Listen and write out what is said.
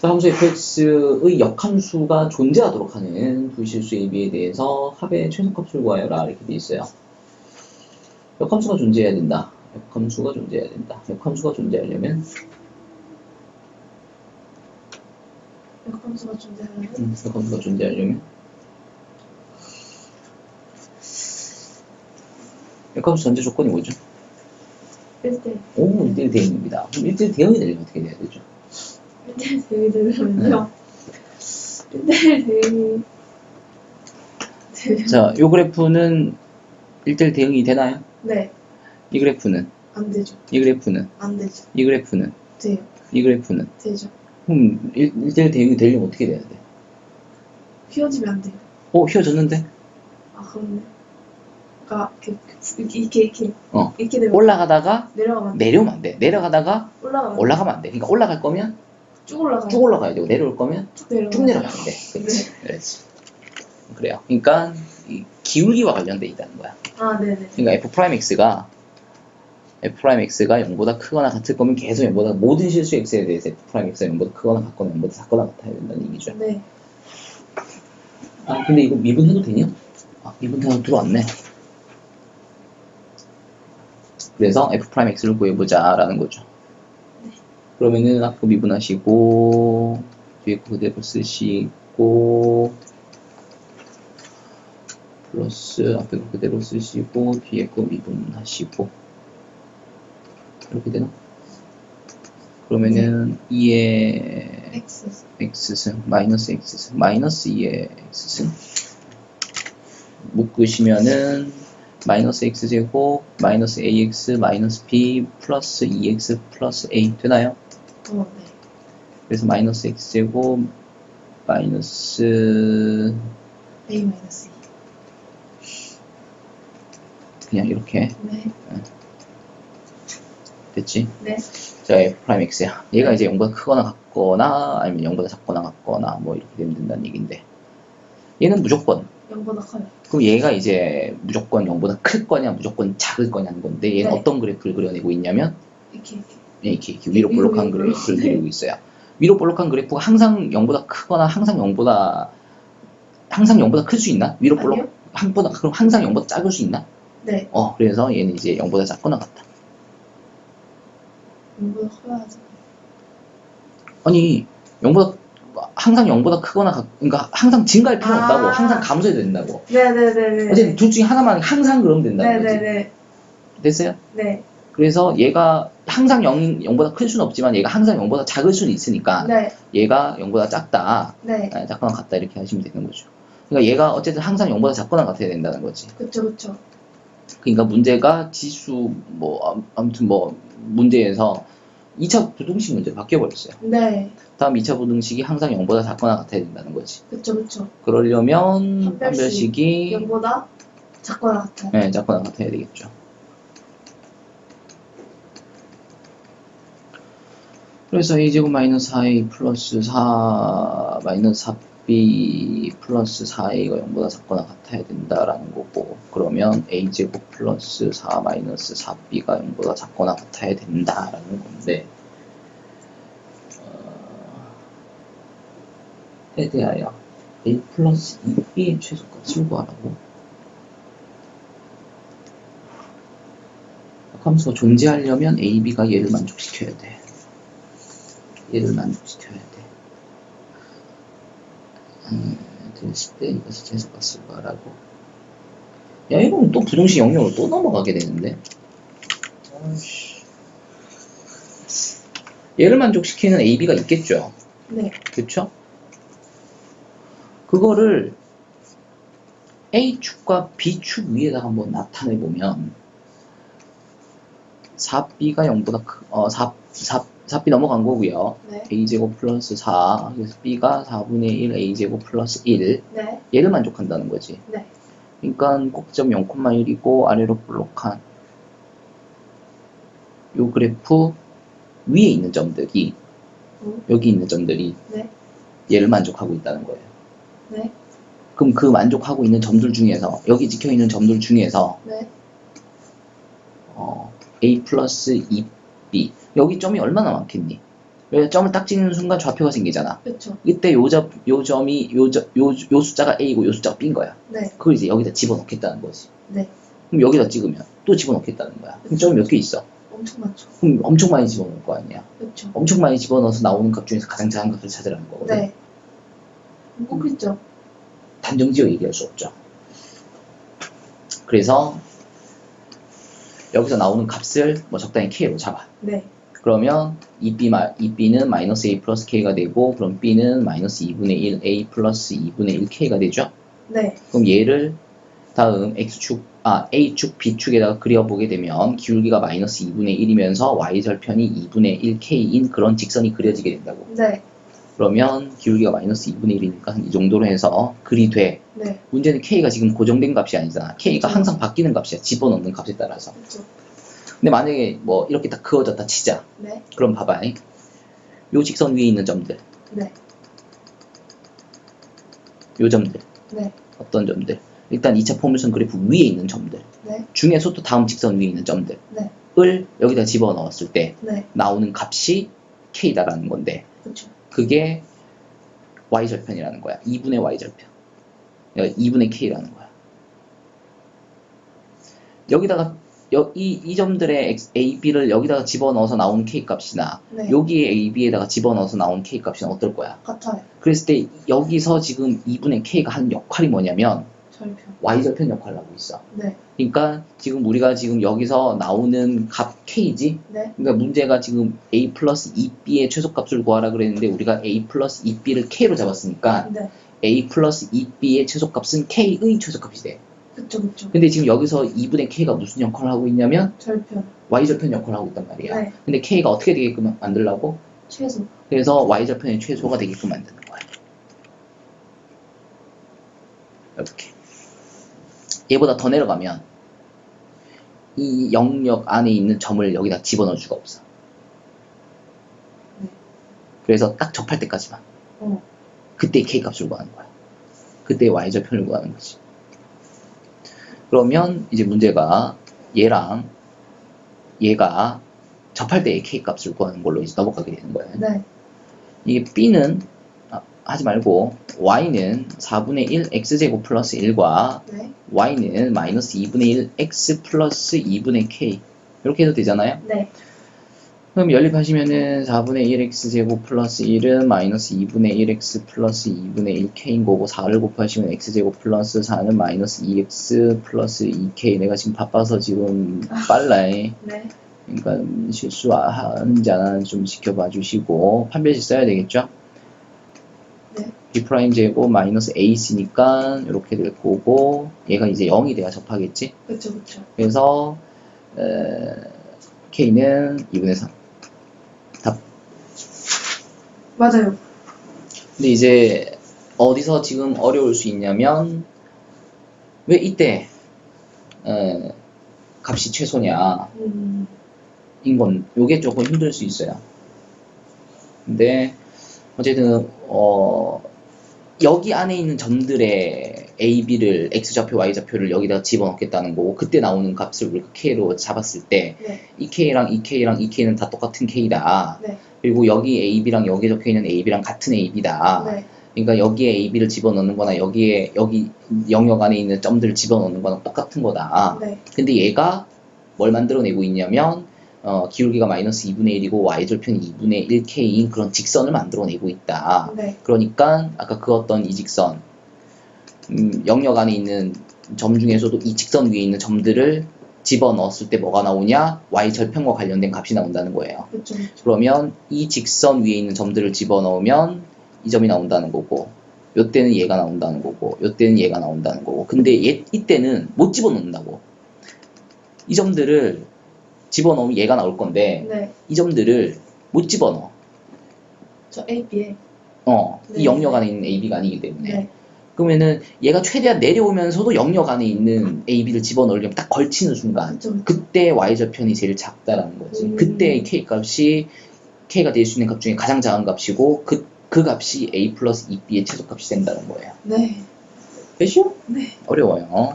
자, 함수 fx의 역함수가 존재하도록 하는 불실수 AB에 대해서 합의 최소값을 구하여라 이렇게 돼 있어요. 역함수가 존재해야 된다. 역함수가 존재해야 된다. 역함수가 존재하려면 역함수가 존재하는 음, 역함수가 존재하려면 역함수 전제 조건이 뭐죠? 1대 오, 1대1 대응입니다. 그럼 1대1 대응이 되려면 어떻게 돼야 되죠? 1대1 대응이 되려면요 1대1 대응이 자, 이 그래프는 1대1 대응이 되나요? 네, 이 그래프는, 안 되죠. 이 그래프는, 안 되죠. 이 그래프는, 돼요. 이 그래프는. 되죠. 그럼 1, 1대1 대응이 되려면 어떻게 돼야 돼? 휘어지면 안 돼요. 어, 휘어졌는데? 아, 그렇네. 그러니까 이렇게 이렇게 이렇게 어. 이렇게 되면 올라가다가 내려가면 안 돼. 내려오면 안 돼. 내려가다가 올라가면 올라가면 안 돼. 그러니까 올라갈 거면 쭉 올라가요. 쭉 올라가야 되고 내려올 거면 쭉 내려가면 돼. 그렇지. 그렇지. 그래요. 그러니까 이 기울기와 관련돼 있다는 거야. 아, 네 네. 그러니까 f 프라임 x가 f 프라임 x가 0보다 크거나 같을 거면 계속 0보다 모든 실수 x에 대해서 f 프라임 x가 0보다 크거나 같거나 0보다 작거나 같아야 된다는 얘기죠. 네. 아 근데 이거 미분해도 되냐? 아 미분해도 들어왔네. 그래서 f 프라임 x를 구해보자라는 거죠. 네. 그러면은 아까 미분하시고 뒤에 거 그대로 쓰시고 플러스 앞에 거 그대로 쓰시고 뒤에 거 미분하시고 이렇게 되나? 그러면은 2의 X. x승 마이너스 x승 마이너스 2의 x승 묶으시면은 마이너스 x제곱 마이너스 ax 마이너스 b 플러스 2x 플러스 a 되나요? 어, 네. 그래서 마이너스 x제곱 마이너스 A 마이너스 2. 그냥 이렇게 네. 됐지? 네. 자 f 프라임 x야 얘가 이제 0보다 크거나 같거나 아니면 0보다 작거나 같거나 뭐 이렇게 되면 된다는 얘기인데 얘는 무조건 0보다 커요. 그럼 얘가 이제 무조건 0보다 클 거냐 무조건 작을 거냐는 건데 얘는 네. 어떤 그래프를 그려내고 있냐면 이렇게 이렇게. 이렇게, 이렇게 위로 볼록한 위로. 그래프를 네. 그리고 있어요. 위로 볼록한 그래프가 항상 0보다 크거나 항상 0보다 항상 0보다 클 수 있나? 위로 볼록? 항보다 그럼 항상 0보다 작을 수 있나? 네. 어 그래서 얘는 이제 0보다 작거나 같다. 0보다 커야죠. 아니 0보다 항상 0보다 크거나 같, 그러니까 항상 증가할 필요 는 아. 없다고 항상 감소해도 된다고. 네네네네. 어쨌든 둘 중에 하나만 항상 그러면 된다는 거지. 네네네. 됐어요? 네. 그래서 얘가 항상 0, 0보다 클 수는 없지만 얘가 항상 0보다 작을 수는 있으니까 네. 얘가 0보다 작다, 네. 아, 작거나 같다 이렇게 하시면 되는 거죠. 그러니까 얘가 어쨌든 항상 0보다 작거나 같아야 된다는 거지. 그쵸, 그쵸. 그러니까 문제가 지수 뭐 암- 아무튼 뭐 문제에서 2차 부등식 문제 바뀌어 버렸어요. 네. 다음 2차 부등식이 항상 0보다 작거나 같아야 된다는 거지. 그쵸, 그쵸. 그러려면 한별식이 0보다 작거나 같아요. 네, 작거나 같아야 되겠죠. 그래서 a제곱 마이너스 4a 플러스 4 마이너스 4b 플러스 4a가 0보다 작거나 같아야 된다라는 거고 그러면 a제곱 플러스 4 마이너스 4b가 0보다 작거나 같아야 된다라는 건데 어, 에 대하여 a 플러스 2b의 최소값을 구하라고 함수가 존재하려면 A, B가 얘를 만족시켜야 돼. 얘를 만족시켜야 돼. 음, 됐을 때 이것이 최소값을 구하라고. 야, 이건 또 부등식 영역으로 또 넘어가게 되는데. 아이씨. 얘를 만족시키는 A, B가 있겠죠. 네. 그쵸? 그거를 A축과 B축 위에다 한번 나타내 보면 4B가 0보다 크, 어, 4, 4, 4B 넘어간 거고요. 네. A제곱 플러스 4, 그래서 B가 4분의 1 A제곱 플러스 1 네. 얘를 만족한다는 거지. 네. 그러니까 꼭점 0,1이고 아래로 볼록한 요 그래프 위에 있는 점들이 음. 여기 있는 점들이 네. 얘를 만족하고 있다는 거예요. 네. 그럼 그 만족하고 있는 점들 중에서 여기 찍혀 있는 점들 중에서 네. 어, A 플러스 2B 여기 점이 얼마나 많겠니? 왜 점을 딱 찍는 순간 좌표가 생기잖아. 그쵸. 이때 요, 점, 요 점이 요, 점- 요, 요 숫자가 A고 요 숫자가 B인 거야. 네. 그걸 이제 여기다 집어넣겠다는 거지. 네. 그럼 여기다 찍으면 또 집어넣겠다는 거야. 그럼 점이 몇 개 있어? 엄청 많죠. 그럼 엄청 많이 집어넣을 거 아니야. 그쵸. 엄청 많이 집어넣어서 나오는 값 중에서 가장 작은 값을 찾으라는 거거든. 네. 꼭 있죠. 단정지어 얘기할 수 없죠. 그래서 여기서 나오는 값을 뭐 적당히 k로 잡아. 네. 그러면 2b, 마, 2b는 마이너스 a 플러스 k가 되고 그럼 b는 마이너스 2분의 1 a 플러스 2분의 1 k가 되죠. 네. 그럼 얘를 다음 x축, 아 a축, b축에다가 그려보게 되면 기울기가 마이너스 2분의 1이면서 y절편이 2분의 1 k인 그런 직선이 그려지게 된다고. 네. 그러면 기울기가 마이너스 2분의 1이니까 이 정도로 해서 글이 돼. 네. 문제는 k가 지금 고정된 값이 아니잖아. k가 그쵸. 항상 바뀌는 값이야. 집어넣는 값에 따라서. 그쵸. 근데 만약에 뭐 이렇게 딱 그어졌다 치자. 네. 그럼 봐봐. 요 직선 위에 있는 점들. 네. 요 점들. 네. 어떤 점들. 일단 2차 포물선 그래프 위에 있는 점들. 네. 중에서 또 다음 직선 위에 있는 점들. 네. 을 여기다 집어넣었을 때 네. 나오는 값이 k다라는 건데 그쵸. 그게 y절편이라는 거야. 2분의 y절편. 그러니까 2분의 k라는 거야. 여기다가 여- 이, 이 점들의 x, a, b를 여기다가 집어넣어서 나오는 k 값이나 네. 여기에 a, b에다가 집어넣어서 나오는 k 값이는 어떨 거야? 같아요. 그랬을 때 여기서 지금 2분의 k가 하는 역할이 뭐냐면 절편. y절편 역할을 하고 있어. 네. 그러니까 지금 우리가 지금 여기서 나오는 값 k지? 네. 그러니까 문제가 지금 a 플러스 2b의 최소값을 구하라 그랬는데 우리가 a 플러스 2b를 k로 잡았으니까 네. a 플러스 2b의 최소값은 k의 최소값이 돼. 그쵸. 그쵸. 근데 지금 여기서 2분의 k가 무슨 역할을 하고 있냐면 절편. y절편 역할을 하고 있단 말이야. 네. 근데 k가 어떻게 되게끔 만들라고? 최소. 그래서 y절편의 최소가 되게끔 만드는 거야. 이렇게. 얘보다 더 내려가면 이 영역 안에 있는 점을 여기다 집어넣을 수가 없어. 네. 그래서 딱 접할 때까지만. 어. 그때 k 값을 구하는 거야. 그때 y절편을 구하는 거지. 그러면 이제 문제가 얘랑 얘가 접할 때의 k 값을 구하는 걸로 이제 넘어가게 되는 거예요. 네. 이게 b는 아, 하지 말고 y는 4분의 1 x제곱 플러스 1과 네. y는 마이너스 2분의 1 x 플러스 2분의 k 이렇게 해도 되잖아요. 네. 그럼 연립하시면은 4분의 1x제곱 플러스 1은 마이너스 2분의 1x 플러스 2분의 1k인 거고 4를 곱하시면 x제곱 플러스 4는 마이너스 2x 플러스 2k 내가 지금 바빠서 지금 빨라해 네. 그러니까 실수하는지 안 하는지 좀 지켜봐 주시고 판별식 써야 되겠죠? 네. b 프라임 제곱 마이너스 ac니까 이렇게 될 거고 얘가 이제 0이 돼야 접하겠지? 그쵸. 그쵸. 그래서 에, k는 2분의 3 맞아요. 근데 이제 어디서 지금 어려울 수 있냐면 왜 이때 에, 값이 최소냐 음. 인건 요게 조금 힘들 수 있어요. 근데 어쨌든 어 여기 안에 있는 점들의 a, b를 x 좌표, y 좌표를 여기다 집어넣겠다는 거고 그때 나오는 값을 우리가 k로 잡았을 때 네. 이 k랑 이 k랑 이 k는 다 똑같은 k다. 네. 그리고 여기 a, b랑 여기 적혀 있는 a, b랑 같은 a, b다. 네. 그러니까 여기에 a, b를 집어넣는 거나 여기에 여기 영역 안에 있는 점들을 집어넣는 거나 똑같은 거다. 네. 근데 얘가 뭘 만들어내고 있냐면 어, 기울기가 마이너스 2분의 1이고 y절편이 2분의 1k인 그런 직선을 만들어내고 있다. 네. 그러니까 아까 그었던 이 직선 음, 영역 안에 있는 점 중에서도 이 직선 위에 있는 점들을 집어넣었을 때 뭐가 나오냐? y절편과 관련된 값이 나온다는 거예요. 그쵸. 그쵸. 그러면 이 직선 위에 있는 점들을 집어넣으면 이 점이 나온다는 거고 요때는 얘가 나온다는 거고 요때는 얘가 나온다는 거고 근데 얘, 이때는 못 집어넣는다고 이 점들을 집어넣으면 얘가 나올 건데 네. 이 점들을 못 집어넣어 저 A, B에. 어, 네. 이 영역 안에 있는 AB가 아니기 때문에 네. 그러면은 얘가 최대한 내려오면서도 영역 안에 있는 AB를 집어넣으려면 딱 걸치는 순간 그쵸. 그때 y절편이 제일 작다라는 거지. 음. 그때 k 값이 k가 될 수 있는 값 중에 가장 작은 값이고 그, 그 값이 a 플러스 2b의 최소값이 된다는 거예요. 네. 됐죠? 네. 어려워요.